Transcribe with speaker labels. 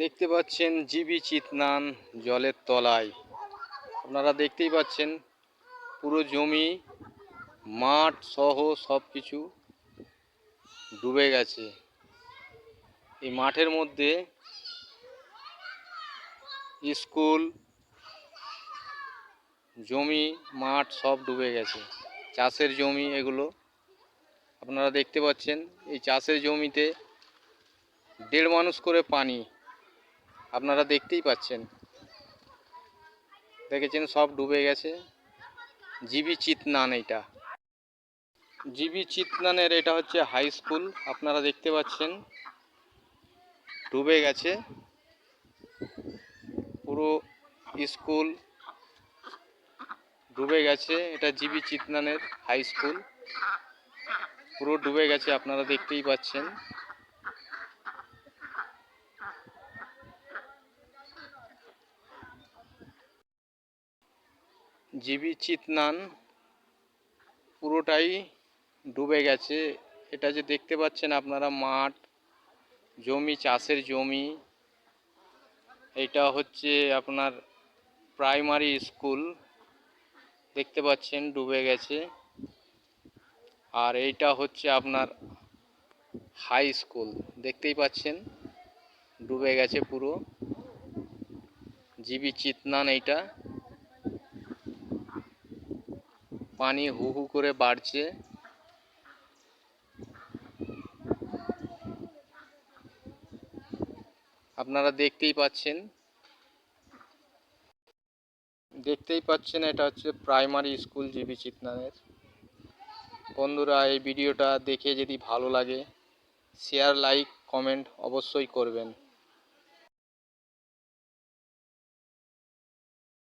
Speaker 1: দেখতে পাচ্ছেন জিবি চিতনান জলের তলায়। আপনারা দেখতেই পাচ্ছেন পুরো জমি, মাঠ সহ সব কিছু ডুবে গেছে। এই মাঠের মধ্যে স্কুল, জমি, মাঠ সব ডুবে গেছে। চাষের জমি এগুলো। আপনারা দেখতে পাচ্ছেন এই চাষের জমিতে দেড় মানুষ করে পানি আপনারা দেখতেই পাচ্ছেন। দেখেছেন সব ডুবে গেছে। জিবি চিতনান এটা। জিবি চিতনানের এটা হচ্ছে হাই স্কুল আপনারা দেখতে পাচ্ছেন। ডুবে গেছে। পুরো স্কুল ডুবে গেছে। এটা জিবি চিতনানের হাই স্কুল পুরো ডুবে গেছে, আপনারা দেখতেই পাচ্ছেন। জিবি চিতনান পুরোটাই ডুবে গেছে। এটা যে দেখতে পাচ্ছেন আপনারা, মাঠ, জমি, চাষের জমি, এটা হচ্ছে আপনার প্রাইমারি স্কুল। দেখতে পাচ্ছেন, ডুবে গেছে। আর এইটা হচ্ছে আপনার হাই স্কুল। দেখতেই পাচ্ছেন, ডুবে গেছে পুরো। জিবি চিতনান এইটা। পানি হু হু করে বাড়ছে। আপনারা দেখতেই পাচ্ছেন। দেখতেই পাচ্ছেন এটা হচ্ছে প্রাইমারি স্কুল জিবি চিতনানের। বন্ধুরা, এই ভিডিওটা দেখে যদি ভালো লাগে শেয়ার লাইক কমেন্ট অবশ্যই করবেন।